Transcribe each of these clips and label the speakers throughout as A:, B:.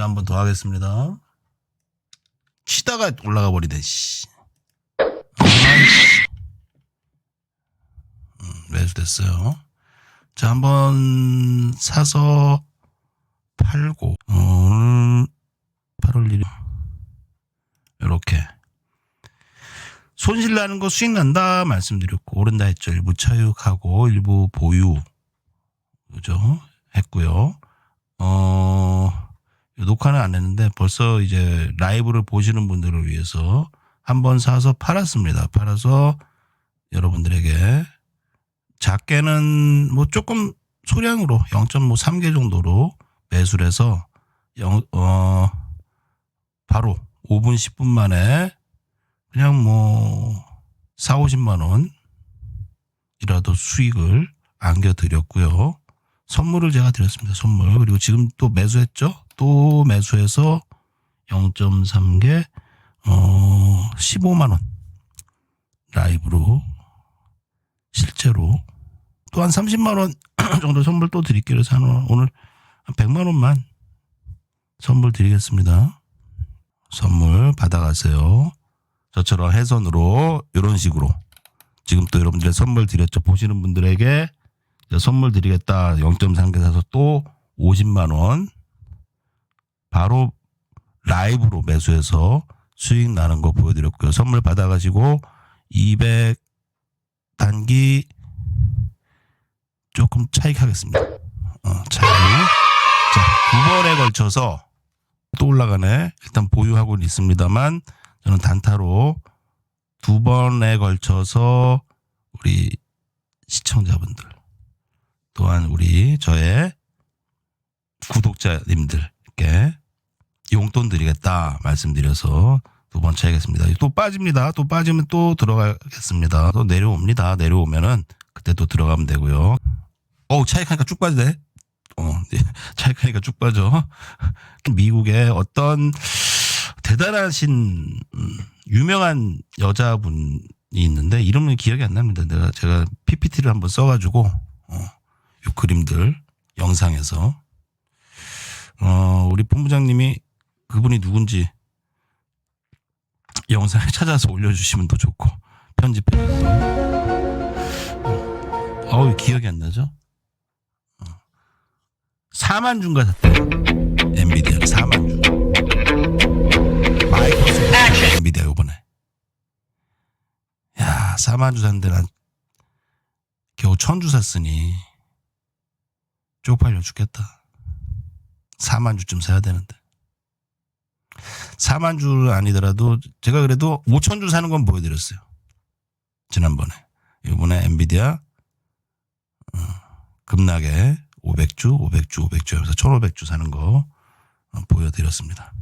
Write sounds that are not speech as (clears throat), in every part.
A: 자, 한 번 더 하겠습니다. 치다가 올라가 버리네, 씨. 아이씨. 음, 매수됐어요. 자, 한 번 사서 팔고, 어, 오늘 8월 1일. 요렇게. 손실 나는 거 수익 난다 말씀드렸고, 오른다 했죠. 일부 차익하고, 일부 보유. 그죠? 했고요. 어, 녹화는 안 했는데 벌써 이제 라이브를 보시는 분들을 위해서 한번 사서 팔았습니다. 팔아서 여러분들에게 작게는 뭐 조금 소량으로 0.3개 정도로 매수를 해서 영, 어, 바로 5분, 10분 만에 그냥 뭐 4, 50만 원이라도 수익을 안겨 드렸고요. 선물을 제가 드렸습니다. 선물. 그리고 지금 또 매수했죠? 또 매수해서 0.3개, 어, 15만원. 라이브로, 실제로. 또 한 30만원 (clears throat) 정도 선물 또 드릴게요. 그래서 한 오늘 한 100만원만 선물 드리겠습니다. 선물 받아가세요. 저처럼 해선으로, 이런 식으로. 지금 또 여러분들의 선물 드렸죠. 보시는 분들에게 선물 드리겠다. 0.3개 사서 또 50만 원 바로 라이브로 매수해서 수익 나는 거 보여드렸고요. 선물 받아가지고 200 단기 조금 차익 하겠습니다. 어, 차익. 자, 두 번에 걸쳐서 또 올라가네. 일단 보유하고는 있습니다만 저는 단타로 두 번에 걸쳐서 우리 시청자분들 또한 우리 저의 구독자님들께 용돈 드리겠다 말씀드려서 두 번째 하겠습니다. 또 빠집니다. 또 빠지면 또 들어가겠습니다. 또 내려옵니다. 내려오면은 그때 또 들어가면 되고요. 어우 차익하니까 쭉 빠지네. 어, 네. (laughs) 차익하니까 쭉 빠져. (laughs) 미국의 어떤 대단하신 음, 유명한 여자분이 있는데 이름은 기억이 안 납니다. 내가 제가 PPT를 한번 써가지고 어, 요 그림들 영상에서. 어, 우리 본부장님이 그분이 누군지 영상에 (laughs) 찾아서 올려주시면 더 좋고 편집해서. 어, 어우 기억이 안 나죠? 어. 4만 주인가 샀대 엔비디아를 4만 주 마이크로소프트 엔비디아 요번에. 야 4만 주 샀는데 난 겨우 천 주 샀으니 쪽팔려 죽겠다 4만 주쯤 사야 되는데 4만 주 아니더라도 제가 그래도 5천 주 사는 건 보여드렸어요. 지난번에. 이번에 엔비디아 어, 급락에 500주, 500주, 500주 하면서 1500주 사는 거 어, 보여드렸습니다.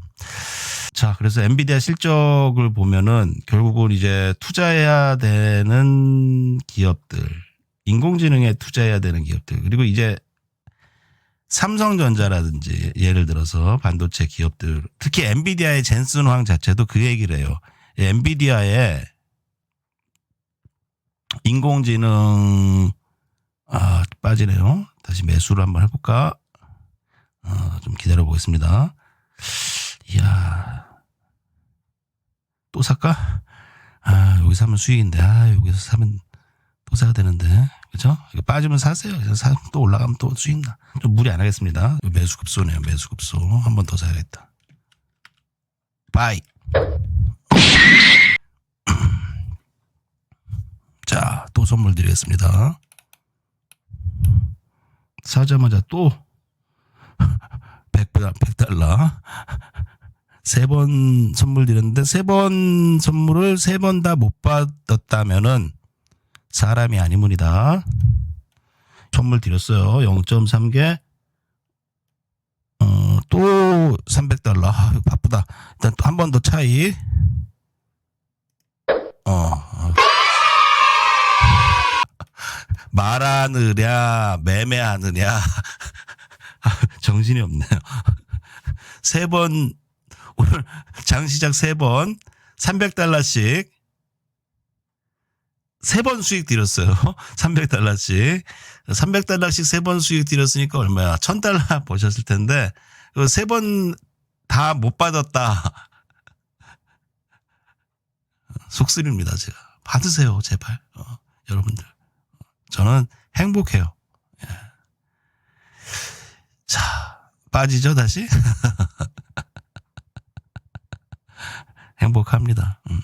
A: 자, 그래서 엔비디아 실적을 보면은 결국은 이제 투자해야 되는 기업들, 인공지능에 투자해야 되는 기업들, 그리고 이제 삼성전자라든지 예를 들어서 반도체 기업들 특히 엔비디아의 젠슨 황 자체도 그 얘기를 해요. 엔비디아의 인공지능 아 빠지네요. 다시 매수를 한번 해볼까? 어, 좀 기다려 보겠습니다. 이야 또 살까? 아 여기서 사면 수익인데 아 여기서 사면 또 사야 되는데 그죠? 빠지면 사세요. 사, 또 올라가면 또 수익 나. 좀 무리 안 하겠습니다. 이거 매수 급소네요. 매수 급소 한 번 더 사야겠다. 바이. (clears throat) 자, 또 선물 드리겠습니다. 사자마자 또 (laughs) 100달러, 100달러. 세 번 선물 드렸는데 세 번 선물을 세 번 다 못 받았다면은 사람이 아니문이다. 선물 드렸어요. 0.3개. 어, 또 300달러. 아, 바쁘다. 일단 또 한 번 더 차이. 어. 어. 말하느냐, 매매하느냐. 아, (laughs) 정신이 없네요. 세 번, 오늘 장 시작 세 번, 300달러씩 세 번 수익 드렸어요. (laughs) 300달러씩. 300달러씩 세 번 수익 드렸으니까 얼마야? 1000달러 버셨을 (laughs) 텐데, 그세번 다 못 받았다. (laughs) 속쓰립니다, 제가. 받으세요, 제발. 어, 여러분들. 저는 행복해요. 예. 자, 빠지죠, 다시? 행복합니다. 음.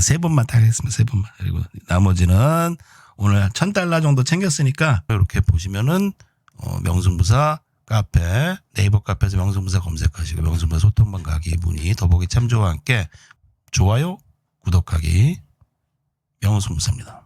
A: 세 번만 딱 했습니다. 세 번만. 그리고 나머지는 오늘 천 달러 정도 챙겼으니까 이렇게 보시면은 어, 명승부사 카페 네이버 카페에서 명승부사 검색하시고 명승부사 소통방 가기 문의 더보기 참조와 함께 좋아요 구독하기 명승부사입니다.